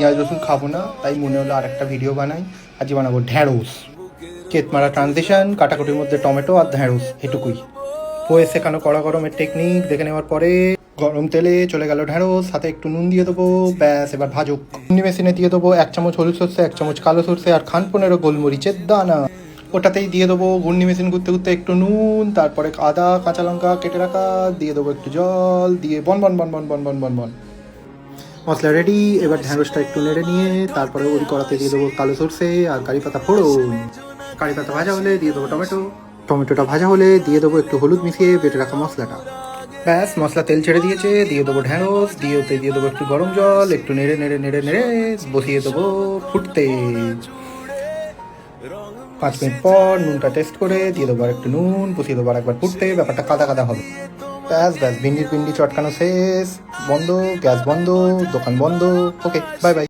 পেঁয়াজ রসুন খাব না, তাই মনে হলো আর একটা ভিডিও বানাই আজকে বানাবো ঢ্যাঁড়স। কেত মারা ট্রানজিশন কাটাকুটির মধ্যে টমেটো আর ঢ্যাঁড়স, এটুকুই। পোয়ে শেখানো কড়া গরমের টেকনিক দেখে নেওয়ার পরে গরম তেলে চলে গেল ঢ্যাঁড়স, সাথে একটু নুন দিয়ে দেবো, ব্যাস, এবার ভাজুক নুনি মেশিনে দিয়ে দেবো এক চামচ হলুদ সর্ষে, এক চামচ কালো সর্ষে আর খান পনেরো গোলমরিচের দানা। ওটাতেই দিয়ে দেবো ঘূর্ণি মেশিন ঘুরতে ঘুরতে একটু নুন, তারপরে আদা, কাঁচা লঙ্কা কেটে রাখা, দিয়ে দেবো একটু জল, দিয়ে বন বন বন বন বন বন বন বন। মশলা রেডি এবার ঢ্যাঁড়সটা একটু নেড়ে নিয়ে তারপরে ওই কড়াতে দিয়ে দেবো কালো সর্ষে আর কারি পাতা ফোড়ন। কারি পাতা ভাজা হলে দিয়ে দেবো টমেটো। টমেটোটা ভাজা হলে দিয়ে দেবো একটু হলুদ মিশিয়ে বেটে রাখা মশলাটা। ব্যাস, মশলা তেল ছেড়ে দিয়েছে, দিয়ে দেবো ঢ্যাঁড়স, দিয়ে দিয়ে দেবো একটু গরম জল, একটু নেড়ে নেড়ে নেড়ে নেড়ে বসিয়ে দেবো ফুটতে। পাঁচ মিনিট পর নুনটা টেস্ট করে দিয়ে দেবো আর একটু নুন, বসিয়ে দেবো আর একবার ফুটতে, ব্যাপারটা কাদা কাদা হবে। ব্যাস ব্যাস ভিন্ডির পিন্ডি চটকানো শেষ। বন্ধ গ্যাস বন্ধ দোকান বন্ধ। Okay bye bye